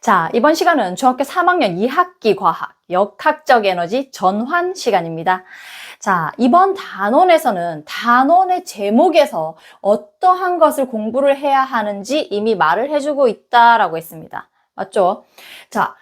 자, 이번 시간은 중학교 3학년 2학기 과학, 역학적 에너지 전환 시간입니다. 자, 이번 단원에서는 단원의 제목에서 어떠한 것을 공부를 해야 하는지 이미 말을 해주고 있다라고 했습니다. 맞죠? 자,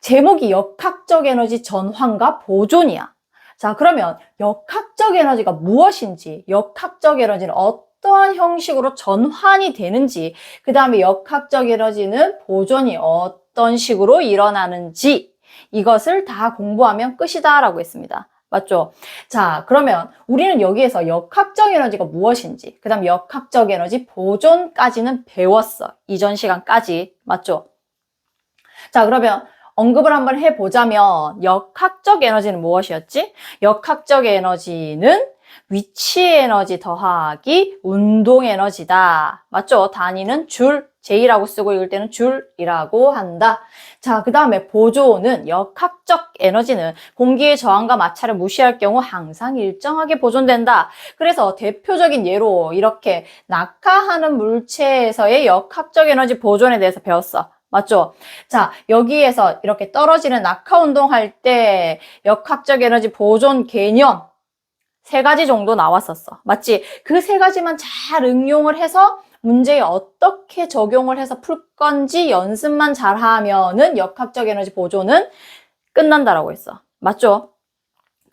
제목이 역학적 에너지 전환과 보존이야. 자, 그러면 역학적 에너지가 무엇인지, 역학적 에너지는 어 떠한 형식으로 전환이 되는지, 그 다음에 역학적 에너지는 보존이 어떤 식으로 일어나는지, 이것을 다 공부하면 끝이다 라고 했습니다. 맞죠? 자, 그러면 우리는 여기에서 역학적 에너지가 무엇인지, 그 다음 역학적 에너지 보존까지는 배웠어. 이전 시간까지. 맞죠? 자, 그러면 언급을 한번 해보자면 역학적 에너지는 무엇이었지? 역학적 에너지는 위치 에너지 더하기 운동 에너지다. 맞죠? 단위는 줄, J라고 쓰고 읽을 때는 줄이라고 한다. 자, 그 다음에 보존은 역학적 에너지는 공기의 저항과 마찰을 무시할 경우 항상 일정하게 보존된다. 그래서 대표적인 예로 이렇게 낙하하는 물체에서의 역학적 에너지 보존에 대해서 배웠어. 맞죠? 자, 여기에서 이렇게 떨어지는 낙하 운동할 때 역학적 에너지 보존 개념 세 가지 정도 나왔었어. 맞지? 그 세 가지만 잘 응용을 해서 문제에 어떻게 적용을 해서 풀 건지 연습만 잘 하면은 역학적 에너지 보존은 끝난다라고 했어. 맞죠?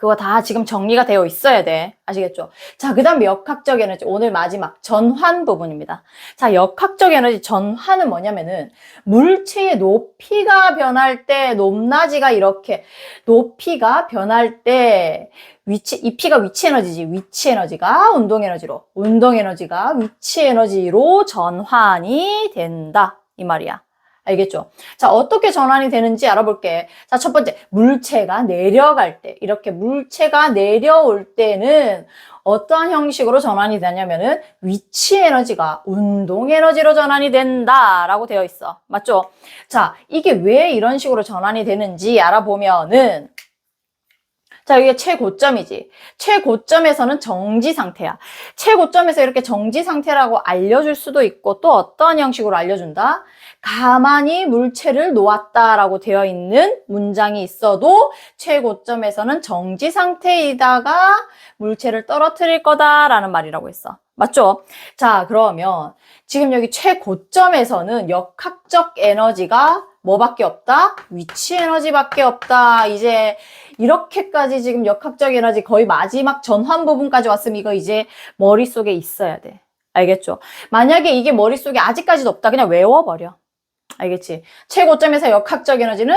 그거 다 지금 정리가 되어 있어야 돼. 아시겠죠? 자, 그 다음에 역학적 에너지. 오늘 마지막 전환 부분입니다. 자, 역학적 에너지 전환은 뭐냐면은 물체의 높이가 변할 때 높낮이가 이렇게 높이가 변할 때 위치, 이 P가 위치 에너지지. 위치 에너지가 운동 에너지로, 운동 에너지가 위치 에너지로 전환이 된다. 이 말이야. 알겠죠? 자, 어떻게 전환이 되는지 알아볼게. 자, 첫 번째, 물체가 내려갈 때, 이렇게 물체가 내려올 때는 어떠한 형식으로 전환이 되냐면은 위치 에너지가 운동 에너지로 전환이 된다라고 되어 있어. 맞죠? 자, 이게 왜 이런 식으로 전환이 되는지 알아보면은 자, 이게 최고점이지. 최고점에서는 정지 상태야. 최고점에서 이렇게 정지 상태라고 알려줄 수도 있고 또 어떠한 형식으로 알려준다? 가만히 물체를 놓았다라고 되어 있는 문장이 있어도 최고점에서는 정지 상태이다가 물체를 떨어뜨릴 거다라는 말이라고 했어. 맞죠? 자, 그러면 지금 여기 최고점에서는 역학적 에너지가 뭐밖에 없다? 위치 에너지밖에 없다. 이제 이렇게까지 지금 역학적 에너지 거의 마지막 전환 부분까지 왔으면 이거 이제 머릿속에 있어야 돼. 알겠죠? 만약에 이게 머릿속에 아직까지도 없다. 그냥 외워버려. 알겠지? 최고점에서 역학적 에너지는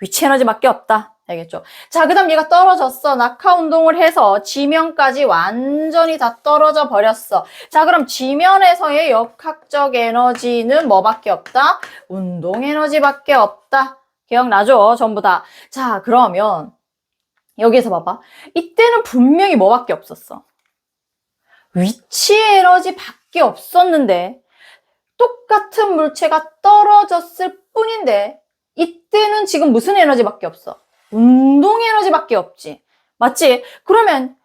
위치 에너지밖에 없다. 알겠죠? 자, 그 다음 얘가 떨어졌어. 낙하 운동을 해서 지면까지 완전히 다 떨어져 버렸어. 자, 그럼 지면에서의 역학적 에너지는 뭐밖에 없다? 운동 에너지밖에 없다. 기억나죠? 전부 다. 자, 그러면 여기에서 봐봐. 이때는 분명히 뭐밖에 없었어. 위치 에너지밖에 없었는데 똑같은 물체가 떨어졌을 뿐인데 이때는 지금 무슨 에너지밖에 없어? 운동 에너지밖에 없지. 맞지? 그러면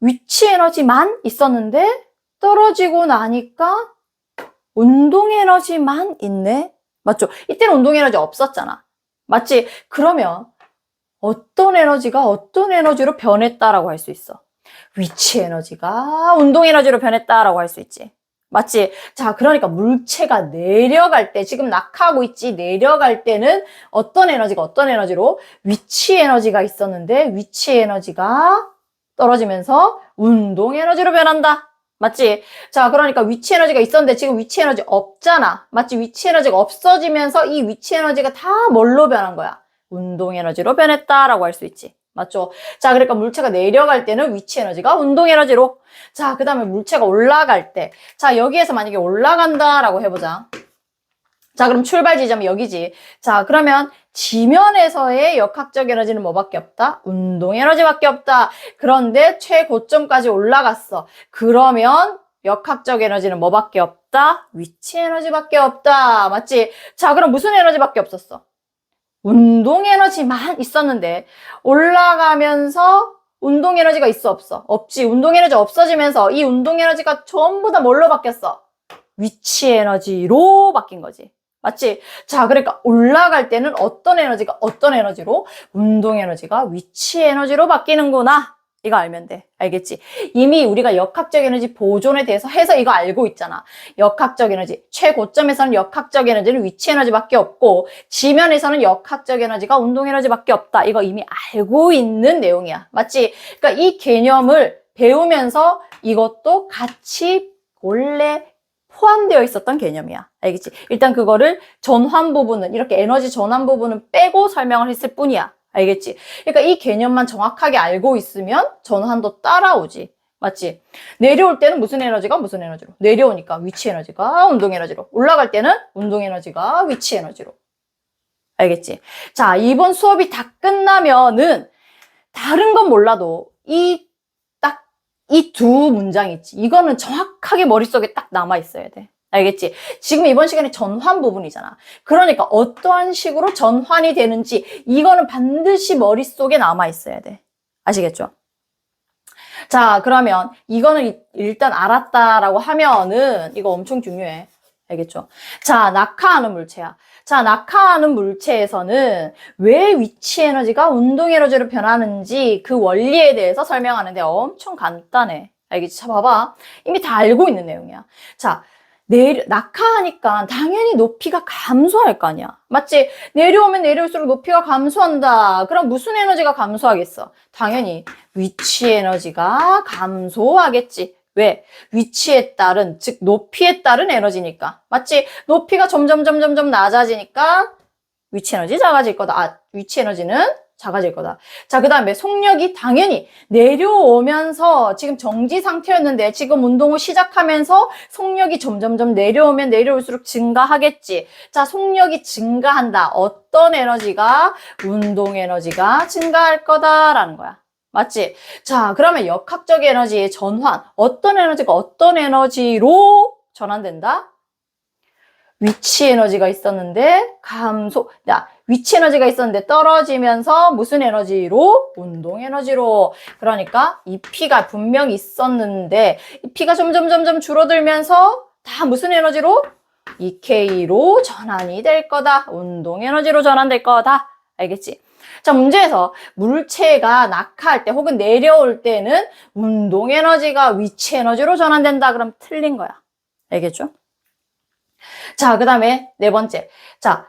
위치 에너지만 있었는데 떨어지고 나니까 운동 에너지만 있네? 맞죠? 이때는 운동 에너지 없었잖아. 맞지? 그러면 어떤 에너지가 어떤 에너지로 변했다라고 할 수 있어? 위치 에너지가 운동 에너지로 변했다라고 할 수 있지. 맞지? 자, 그러니까 물체가 내려갈 때, 지금 낙하하고 있지, 내려갈 때는 어떤 에너지가 어떤 에너지로? 위치 에너지가 있었는데, 위치 에너지가 떨어지면서 운동 에너지로 변한다. 맞지? 자, 그러니까 위치 에너지가 있었는데 지금 위치 에너지 없잖아. 맞지? 위치 에너지가 없어지면서 이 위치 에너지가 다 뭘로 변한 거야? 운동 에너지로 변했다라고 할 수 있지. 맞죠? 자, 그러니까 물체가 내려갈 때는 위치 에너지가 운동 에너지로. 자, 그 다음에 물체가 올라갈 때. 자, 여기에서 만약에 올라간다라고 해보자. 자, 그럼 출발 지점이 여기지. 자, 그러면 지면에서의 역학적 에너지는 뭐밖에 없다? 운동 에너지밖에 없다. 그런데 최고점까지 올라갔어. 그러면 역학적 에너지는 뭐밖에 없다? 위치 에너지밖에 없다. 맞지? 자, 그럼 무슨 에너지밖에 없었어? 운동 에너지만 있었는데 올라가면서 운동 에너지가 있어 없어? 없지. 운동 에너지 없어지면서 이 운동 에너지가 전부 다 뭘로 바뀌었어? 위치 에너지로 바뀐 거지. 맞지? 자, 그러니까 올라갈 때는 어떤 에너지가 어떤 에너지로? 운동 에너지가 위치 에너지로 바뀌는구나. 이거 알면 돼. 알겠지? 이미 우리가 역학적 에너지 보존에 대해서 해서 이거 알고 있잖아. 역학적 에너지. 최고점에서는 역학적 에너지는 위치 에너지밖에 없고, 지면에서는 역학적 에너지가 운동 에너지밖에 없다. 이거 이미 알고 있는 내용이야. 맞지? 그러니까 이 개념을 배우면서 이것도 같이 원래 포함되어 있었던 개념이야. 알겠지? 일단 그거를 전환 부분은, 이렇게 에너지 전환 부분은 빼고 설명을 했을 뿐이야. 알겠지? 그러니까 이 개념만 정확하게 알고 있으면 전환도 따라오지. 맞지? 내려올 때는 무슨 에너지가 무슨 에너지로? 내려오니까 위치 에너지가 운동 에너지로. 올라갈 때는 운동 에너지가 위치 에너지로. 알겠지? 자, 이번 수업이 다 끝나면은 다른 건 몰라도 이 딱 이 두 문장 있지. 이거는 정확하게 머릿속에 딱 남아 있어야 돼. 알겠지? 지금 이번 시간에 전환 부분이잖아. 그러니까 어떠한 식으로 전환이 되는지 이거는 반드시 머릿속에 남아 있어야 돼. 아시겠죠? 자, 그러면 이거는 이- 일단 알았다라고 하면은 이거 엄청 중요해. 알겠죠? 자, 낙하하는 물체야. 자, 낙하하는 물체에서는 왜 위치 에너지가 운동 에너지로 변하는지 그 원리에 대해서 설명하는데 엄청 간단해. 알겠지? 자, 봐봐. 이미 다 알고 있는 내용이야. 자, 내려, 낙하하니까 당연히 높이가 감소할 거 아니야. 맞지? 내려오면 내려올수록 높이가 감소한다. 그럼 무슨 에너지가 감소하겠어? 당연히 위치 에너지가 감소하겠지. 왜? 위치에 따른, 즉, 높이에 따른 에너지니까. 맞지? 높이가 점점, 점점, 점 낮아지니까 위치 에너지 작아질 거다. 아, 위치 에너지는 작아질 거다. 자, 그 다음에 속력이 당연히 내려오면서 지금 정지 상태였는데 지금 운동을 시작하면서 속력이 점점점 내려오면 내려올수록 증가하겠지. 자, 속력이 증가한다. 어떤 에너지가? 운동 에너지가 증가할 거다라는 거야. 맞지? 자, 그러면 역학적 에너지의 전환. 어떤 에너지가 어떤 에너지로 전환된다? 위치 에너지가 있었는데 감소. 야, 위치 에너지가 있었는데 떨어지면서 무슨 에너지로? 운동 에너지로. 그러니까 이 피가 분명히 있었는데 이 피가 점점 점점 줄어들면서 다 무슨 에너지로? EK로 전환이 될 거다. 운동 에너지로 전환될 거다. 알겠지? 자, 문제에서 물체가 낙하할 때 혹은 내려올 때는 운동 에너지가 위치 에너지로 전환된다. 그럼 틀린 거야. 알겠죠? 자, 그 다음에 네 번째. 자,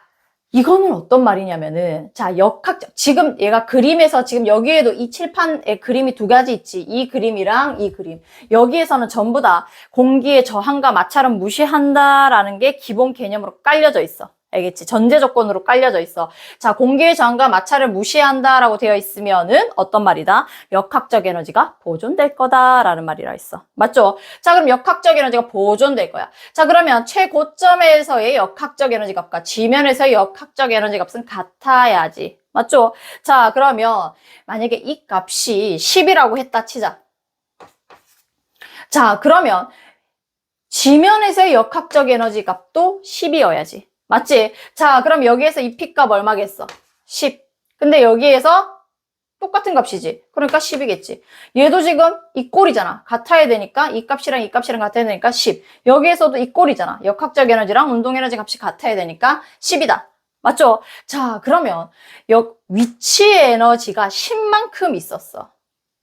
이거는 어떤 말이냐면은, 자, 역학적, 지금 얘가 그림에서 지금 여기에도 이 칠판에 그림이 두 가지 있지. 이 그림이랑 이 그림. 여기에서는 전부 다 공기의 저항과 마찰은 무시한다라는 게 기본 개념으로 깔려져 있어. 알겠지? 전제 조건으로 깔려져 있어. 자, 공기의 저항과 마찰을 무시한다라고 되어 있으면은 어떤 말이다? 역학적 에너지가 보존될 거다라는 말이라 있어. 맞죠? 자, 그럼 역학적 에너지가 보존될 거야. 자, 그러면 최고점에서의 역학적 에너지 값과 지면에서의 역학적 에너지 값은 같아야지. 맞죠? 자, 그러면 만약에 이 값이 10이라고 했다 치자. 자, 그러면 지면에서의 역학적 에너지 값도 10이어야지. 맞지? 자, 그럼 여기에서 이 P값 얼마겠어? 10. 근데 여기에서 똑같은 값이지. 그러니까 10이겠지. 얘도 지금 이 꼴이잖아. 같아야 되니까 이 값이랑 이 값이랑 같아야 되니까 10. 여기에서도 이 꼴이잖아. 역학적 에너지랑 운동 에너지 값이 같아야 되니까 10이다. 맞죠? 자, 그러면 역 위치 에너지가 10만큼 있었어.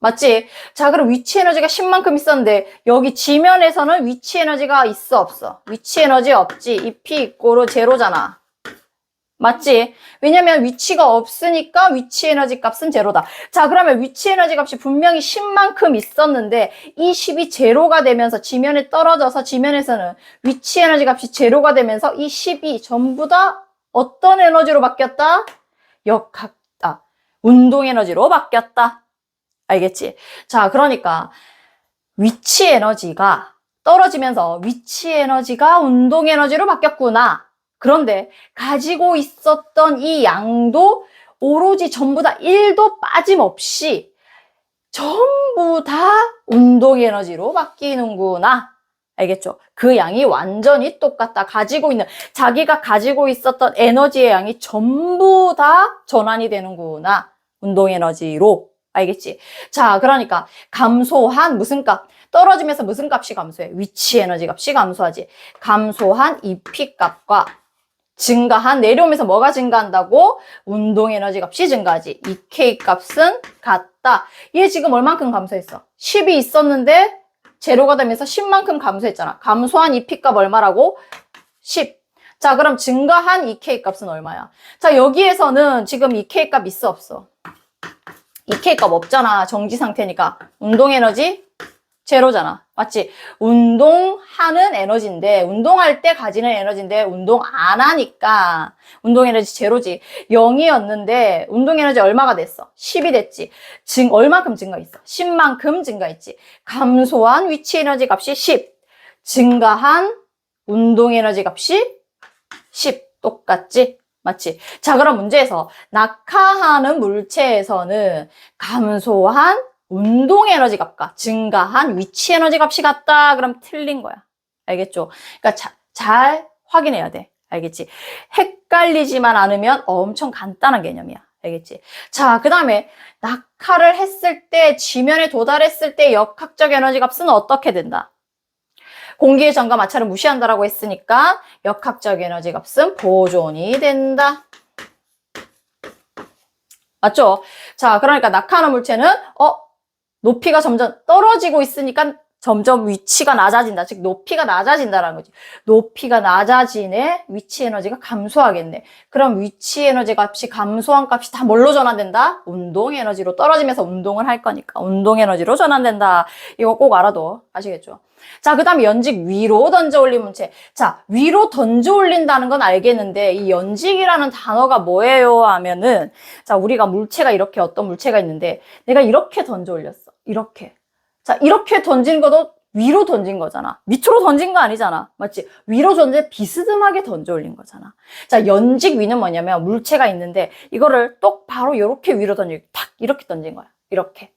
맞지? 자, 그럼 위치 에너지가 10만큼 있었는데 여기 지면에서는 위치 에너지가 있어 없어? 위치 에너지 없지. 이 P 이꼬로 제로잖아. 맞지? 왜냐면 위치가 없으니까 위치 에너지 값은 제로다. 자, 그러면 위치 에너지 값이 분명히 10만큼 있었는데 이 10이 제로가 되면서 지면에 떨어져서 지면에서는 위치 에너지 값이 제로가 되면서 이 10이 전부 다 어떤 에너지로 바뀌었다? 역학, 아, 운동 에너지로 바뀌었다. 알겠지? 자, 그러니까 위치 에너지가 떨어지면서 위치 에너지가 운동 에너지로 바뀌었구나. 그런데 가지고 있었던 이 양도 오로지 전부 다 1도 빠짐없이 전부 다 운동 에너지로 바뀌는구나. 알겠죠? 그 양이 완전히 똑같다. 가지고 있는, 자기가 가지고 있었던 에너지의 양이 전부 다 전환이 되는구나. 운동 에너지로. 알겠지? 자, 그러니까 감소한 무슨 값? 떨어지면서 무슨 값이 감소해? 위치 에너지 값이 감소하지. 감소한 이 P 값과 증가한 내려오면서 뭐가 증가한다고? 운동 에너지 값이 증가하지. 이 K 값은 같다. 얘 지금 얼만큼 감소했어? 10이 있었는데 제로가 되면서 10만큼 감소했잖아. 감소한 이 P 값 얼마라고? 10. 자, 그럼 증가한 이 K 값은 얼마야? 자, 여기에서는 지금 이 K 값 있어 없어? 이 K 값 없잖아. 정지 상태니까. 운동 에너지 제로잖아. 맞지? 운동하는 에너지인데, 운동할 때 가지는 에너지인데, 운동 안 하니까, 운동 에너지 제로지. 0이었는데, 운동 에너지 얼마가 됐어? 10이 됐지. 증, 얼만큼 증가했어? 10만큼 증가했지. 감소한 위치 에너지 값이 10. 증가한 운동 에너지 값이 10. 똑같지? 맞지? 자, 그럼 문제에서, 낙하하는 물체에서는 감소한 운동 에너지 값과 증가한 위치 에너지 값이 같다. 그럼 틀린 거야. 알겠죠? 그러니까 자, 잘 확인해야 돼. 알겠지? 헷갈리지만 않으면 엄청 간단한 개념이야. 알겠지? 자, 그 다음에 낙하를 했을 때, 지면에 도달했을 때 역학적 에너지 값은 어떻게 된다? 공기의 전과 마찰을 무시한다라고 했으니까 역학적 에너지 값은 보존이 된다. 맞죠? 자, 그러니까 낙하하는 물체는 어 높이가 점점 떨어지고 있으니까 점점 위치가 낮아진다. 즉 높이가 낮아진다라는 거지. 높이가 낮아지네. 위치 에너지가 감소하겠네. 그럼 위치 에너지 값이 감소한 값이 다 뭘로 전환된다? 운동 에너지로 떨어지면서 운동을 할 거니까 운동 에너지로 전환된다. 이거 꼭 알아둬. 아시겠죠? 자, 그 다음에 연직 위로 던져 올린 문체. 자, 위로 던져 올린다는 건 알겠는데, 이 연직이라는 단어가 뭐예요? 하면은, 자, 우리가 물체가 이렇게 어떤 물체가 있는데, 내가 이렇게 던져 올렸어. 이렇게. 자, 이렇게 던진 것도 위로 던진 거잖아. 밑으로 던진 거 아니잖아. 맞지? 위로 던져 비스듬하게 던져 올린 거잖아. 자, 연직 위는 뭐냐면 물체가 있는데 이거를 똑바로 이렇게 위로 던져 탁 이렇게 던진 거야. 이렇게.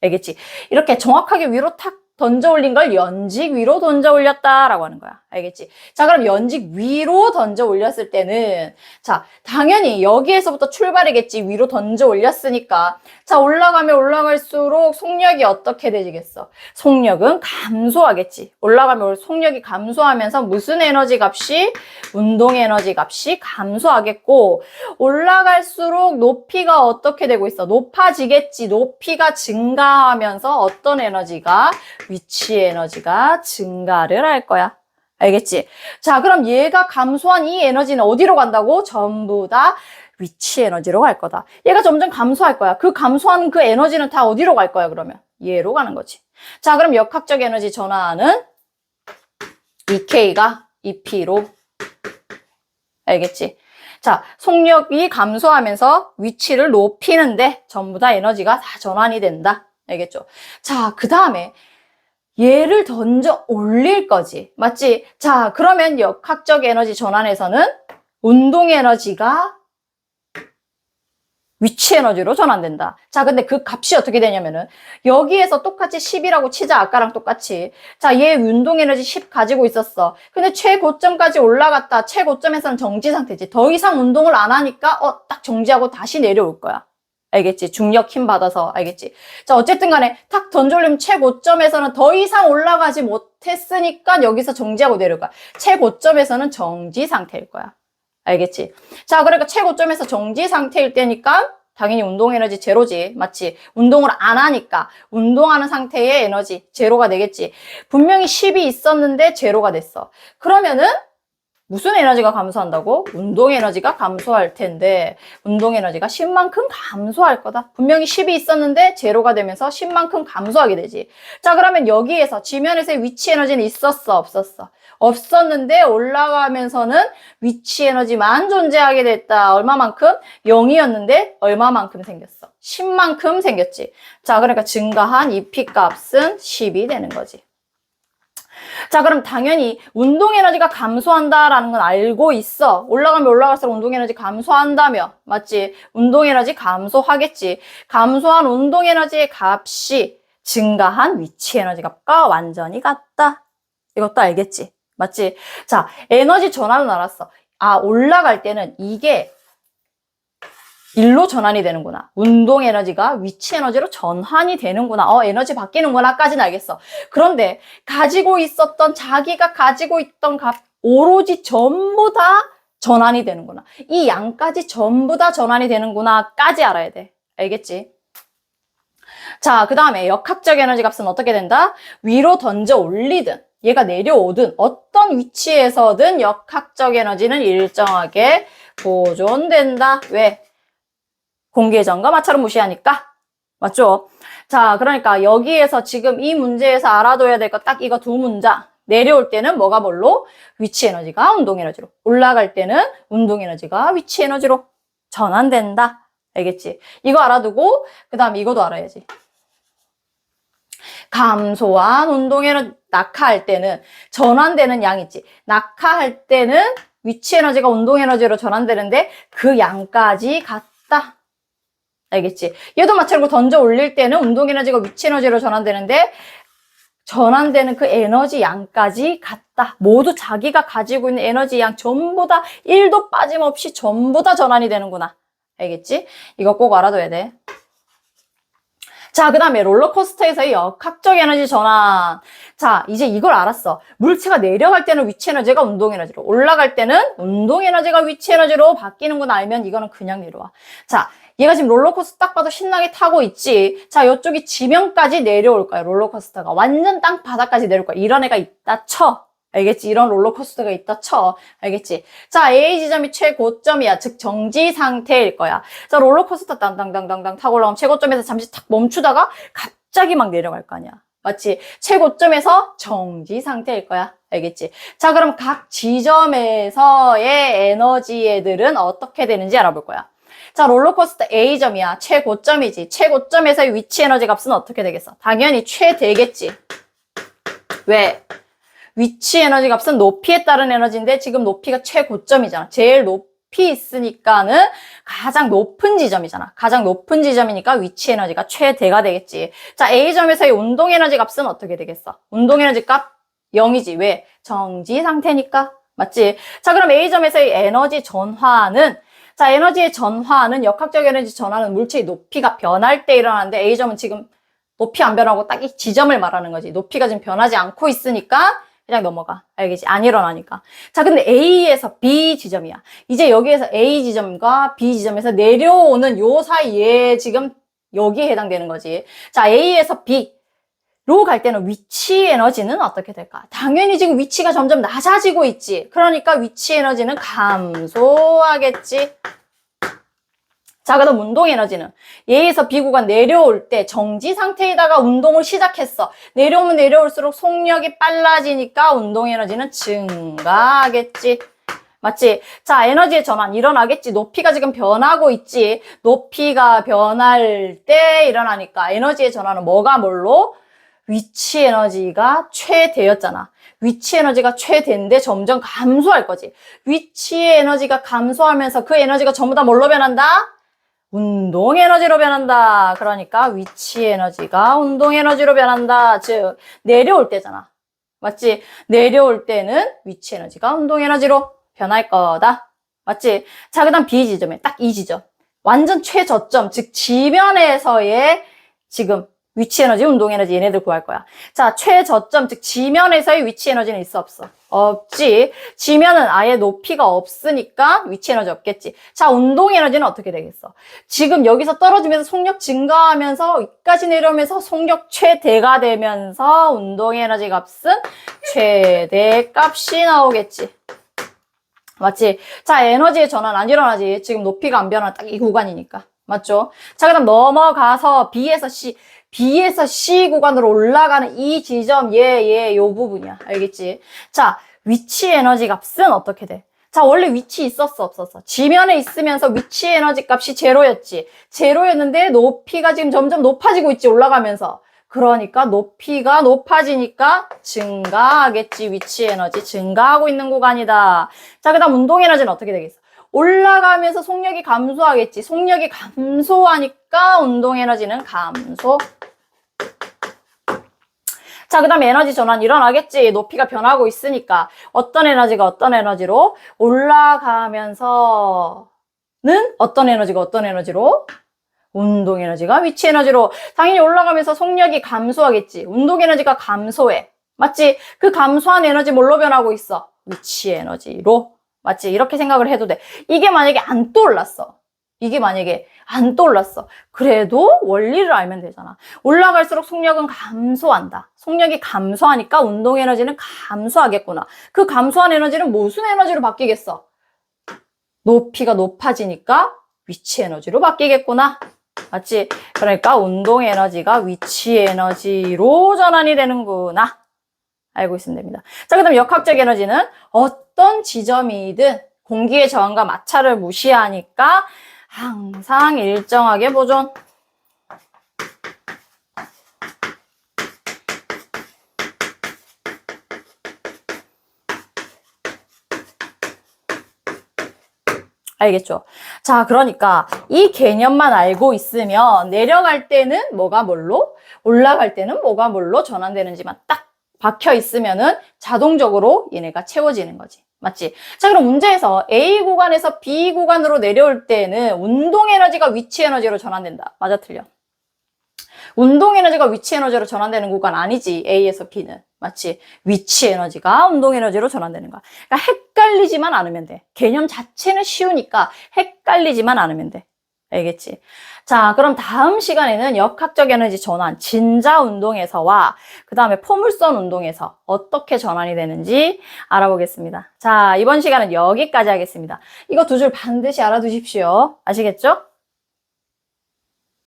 알겠지? 이렇게 정확하게 위로 탁 던져 올린 걸 연직 위로 던져 올렸다라고 하는 거야. 알겠지? 자, 그럼 연직 위로 던져 올렸을 때는 자, 당연히 여기에서부터 출발이겠지. 위로 던져 올렸으니까. 자, 올라가면 올라갈수록 속력이 어떻게 되지겠어? 속력은 감소하겠지. 올라가면 속력이 감소하면서 무슨 에너지 값이 운동 에너지 값이 감소하겠고 올라갈수록 높이가 어떻게 되고 있어? 높아지겠지. 높이가 증가하면서 어떤 에너지가 위치 에너지가 증가를 할 거야. 알겠지? 자, 그럼 얘가 감소한 이 에너지는 어디로 간다고? 전부 다 위치 에너지로 갈 거다. 얘가 점점 감소할 거야. 그 감소한 그 에너지는 다 어디로 갈 거야, 그러면? 얘로 가는 거지. 자, 그럼 역학적 에너지 전환은 EK가 EP로. 알겠지? 자, 속력이 감소하면서 위치를 높이는데 전부 다 에너지가 다 전환이 된다. 알겠죠? 자, 그 다음에 얘를 던져 올릴 거지. 맞지? 자, 그러면 역학적 에너지 전환에서는 운동 에너지가 위치 에너지로 전환된다. 자, 근데 그 값이 어떻게 되냐면은 여기에서 똑같이 10이라고 치자. 아까랑 똑같이. 자, 얘 운동 에너지 10 가지고 있었어. 근데 최고점까지 올라갔다. 최고점에서는 정지 상태지. 더 이상 운동을 안 하니까 어, 딱 정지하고 다시 내려올 거야. 알겠지? 중력 힘 받아서 알겠지? 자 어쨌든 간에 탁 던져올리면 최고점에서는 더 이상 올라가지 못했으니까 여기서 정지하고 내려올. 최고점에서는 정지 상태일 거야. 알겠지? 자 그러니까 최고점에서 정지 상태일 때니까 당연히 운동 에너지 제로지. 맞지? 운동을 안 하니까 운동하는 상태의 에너지 제로가 되겠지. 분명히 10이 있었는데 제로가 됐어. 그러면은 무슨 에너지가 감소한다고? 운동 에너지가 감소할 텐데 운동 에너지가 10만큼 감소할 거다. 분명히 10이 있었는데 제로가 되면서 10만큼 감소하게 되지. 자 그러면 여기에서 지면에서의 위치 에너지는 있었어 없었어? 없었는데 올라가면서는 위치 에너지만 존재하게 됐다. 얼마만큼? 0이었는데 얼마만큼 생겼어? 10만큼 생겼지. 자 그러니까 증가한 EP 값은 10이 되는 거지. 자, 그럼 당연히 운동 에너지가 감소한다라는 건 알고 있어. 올라가면 올라갈수록 운동 에너지 감소한다며. 맞지? 운동 에너지 감소하겠지. 감소한 운동 에너지의 값이 증가한 위치 에너지 값과 완전히 같다. 이것도 알겠지? 맞지? 자, 에너지 전환은 알았어. 아, 올라갈 때는 이게 일로 전환이 되는구나. 운동 에너지가 위치 에너지로 전환이 되는구나. 어, 에너지 바뀌는구나.까지는 알겠어. 그런데 가지고 있었던 자기가 가지고 있던 값 오로지 전부 다 전환이 되는구나. 이 양까지 전부 다 전환이 되는구나까지 알아야 돼. 알겠지? 자, 그 다음에 역학적 에너지 값은 어떻게 된다? 위로 던져 올리든, 얘가 내려오든, 어떤 위치에서든 역학적 에너지는 일정하게 보존된다. 왜? 공기의 전과 마찰을 무시하니까. 맞죠? 자, 그러니까 여기에서 지금 이 문제에서 알아둬야 될거딱 이거 두 문장. 내려올 때는 뭐가 뭘로? 위치 에너지가 운동 에너지로. 올라갈 때는 운동 에너지가 위치 에너지로 전환된다. 알겠지? 이거 알아두고, 그 다음에 이것도 알아야지. 감소한 운동 에너지, 낙하할 때는 전환되는 양 있지. 낙하할 때는 위치 에너지가 운동 에너지로 전환되는데 그 양까지 같다. 알겠지? 얘도 마찬가지로 던져 올릴 때는 운동 에너지가 위치 에너지로 전환되는데 전환되는 그 에너지 양까지 같다. 모두 자기가 가지고 있는 에너지 양 전부 다 1도 빠짐없이 전부 다 전환이 되는구나. 알겠지? 이거 꼭 알아둬야 돼. 자, 그 다음에 롤러코스터에서의 역학적 에너지 전환. 자, 이제 이걸 알았어. 물체가 내려갈 때는 위치 에너지가 운동 에너지로, 올라갈 때는 운동 에너지가 위치 에너지로 바뀌는 건 알면 이거는 그냥 내려와. 자, 얘가 지금 롤러코스터 딱 봐도 신나게 타고 있지. 자, 이쪽이 지면까지 내려올 거야, 롤러코스터가. 완전 땅 바닥까지 내려올 거야. 이런 애가 있다 쳐. 알겠지? 이런 롤러코스터가 있다 쳐. 알겠지? 자, A 지점이 최고점이야. 즉, 정지 상태일 거야. 자, 롤러코스터 땅땅땅땅땅 타고 올라가면 최고점에서 잠시 탁 멈추다가 갑자기 막 내려갈 거 아니야. 맞지? 최고점에서 정지 상태일 거야. 알겠지? 자, 그럼 각 지점에서의 에너지 애들은 어떻게 되는지 알아볼 거야. 자, 롤러코스터 A점이야. 최고점이지. 최고점에서의 위치 에너지 값은 어떻게 되겠어? 당연히 최대겠지. 왜? 위치 에너지 값은 높이에 따른 에너지인데 지금 높이가 최고점이잖아. 제일 높이 있으니까는 가장 높은 지점이잖아. 가장 높은 지점이니까 위치 에너지가 최대가 되겠지. 자, A점에서의 운동 에너지 값은 어떻게 되겠어? 운동 에너지 값 0이지. 왜? 정지 상태니까. 맞지? 자, 그럼 A점에서의 에너지 전환은 자, 에너지의 전환은 역학적 에너지 전환은 물체의 높이가 변할 때 일어나는데 A점은 지금 높이 안 변하고 딱 이 지점을 말하는 거지. 높이가 지금 변하지 않고 있으니까 그냥 넘어가. 알겠지? 안 일어나니까. 자, 근데 A에서 B 지점이야. 이제 여기에서 A 지점과 B 지점에서 내려오는 요 사이에 지금 여기에 해당되는 거지. 자, A에서 B 로 갈 때는 위치 에너지는 어떻게 될까? 당연히 지금 위치가 점점 낮아지고 있지. 그러니까 위치 에너지는 감소하겠지. 자, 그다음 운동 에너지는 A에서 B 구간 내려올 때 정지 상태에다가 운동을 시작했어. 내려오면 내려올수록 속력이 빨라지니까 운동 에너지는 증가하겠지. 맞지? 자, 에너지의 전환 일어나겠지. 높이가 지금 변하고 있지. 높이가 변할 때 일어나니까 에너지의 전환은 뭐가 뭘로? 위치 에너지가 최대였잖아. 위치 에너지가 최대인데 점점 감소할 거지. 위치 에너지가 감소하면서 그 에너지가 전부 다 뭘로 변한다? 운동 에너지로 변한다. 그러니까 위치 에너지가 운동 에너지로 변한다. 즉 내려올 때잖아. 맞지? 내려올 때는 위치 에너지가 운동 에너지로 변할 거다. 맞지? 자, 그 다음 B 지점에 딱 이 지점. 완전 최저점, 즉 지면에서의 지금 위치 에너지, 운동 에너지 얘네들 구할 거야. 자, 최저점, 즉 지면에서의 위치 에너지는 있어 없어? 없지. 지면은 아예 높이가 없으니까 위치 에너지 없겠지. 자, 운동 에너지는 어떻게 되겠어? 지금 여기서 떨어지면서 속력 증가하면서 여기까지 내려오면서 속력 최대가 되면서 운동 에너지 값은 최대 값이 나오겠지. 맞지? 자, 에너지의 전환 안 일어나지. 지금 높이가 안 변한 딱 이 구간이니까. 맞죠? 자, 그 다음 넘어가서 B에서 C, B에서 C 구간으로 올라가는 이 지점, 얘, 얘, 요 부분이야. 알겠지? 자, 위치 에너지 값은 어떻게 돼? 자, 원래 위치 있었어, 없었어? 지면에 있으면서 위치 에너지 값이 제로였지. 제로였는데 높이가 지금 점점 높아지고 있지, 올라가면서. 그러니까 높이가 높아지니까 증가하겠지. 위치 에너지 증가하고 있는 구간이다. 자, 그 다음 운동 에너지는 어떻게 되겠어? 올라가면서 속력이 감소하겠지. 속력이 감소하니까 운동 에너지는 감소. 자, 그 다음에 에너지 전환 일어나겠지. 높이가 변하고 있으니까. 어떤 에너지가 어떤 에너지로? 올라가면서는 어떤 에너지가 어떤 에너지로? 운동 에너지가 위치 에너지로. 당연히 올라가면서 속력이 감소하겠지. 운동 에너지가 감소해. 맞지? 그 감소한 에너지 뭘로 변하고 있어? 위치 에너지로. 맞지? 이렇게 생각을 해도 돼. 이게 만약에 안 떠올랐어. 이게 만약에 안 떠올랐어. 그래도 원리를 알면 되잖아. 올라갈수록 속력은 감소한다. 속력이 감소하니까 운동 에너지는 감소하겠구나. 그 감소한 에너지는 무슨 에너지로 바뀌겠어? 높이가 높아지니까 위치 에너지로 바뀌겠구나. 맞지? 그러니까 운동 에너지가 위치 에너지로 전환이 되는구나. 알고 있으면 됩니다. 자, 그 다음 역학적 에너지는 어떤 지점이든 공기의 저항과 마찰을 무시하니까 항상 일정하게 보존. 알겠죠? 자, 그러니까 이 개념만 알고 있으면 내려갈 때는 뭐가 뭘로, 올라갈 때는 뭐가 뭘로 전환되는지만 딱 박혀 있으면은 자동적으로 얘네가 채워지는 거지. 맞지? 자, 그럼 문제에서 A 구간에서 B 구간으로 내려올 때는 운동 에너지가 위치 에너지로 전환된다. 맞아, 틀려? 운동 에너지가 위치 에너지로 전환되는 구간 아니지. A에서 B는. 맞지? 위치 에너지가 운동 에너지로 전환되는 거야. 그러니까 헷갈리지만 않으면 돼. 개념 자체는 쉬우니까 헷갈리지만 않으면 돼. 알겠지? 자, 그럼 다음 시간에는 역학적 에너지 전환, 진자 운동에서와 그 다음에 포물선 운동에서 어떻게 전환이 되는지 알아보겠습니다. 자, 이번 시간은 여기까지 하겠습니다. 이거 두 줄 반드시 알아두십시오. 아시겠죠?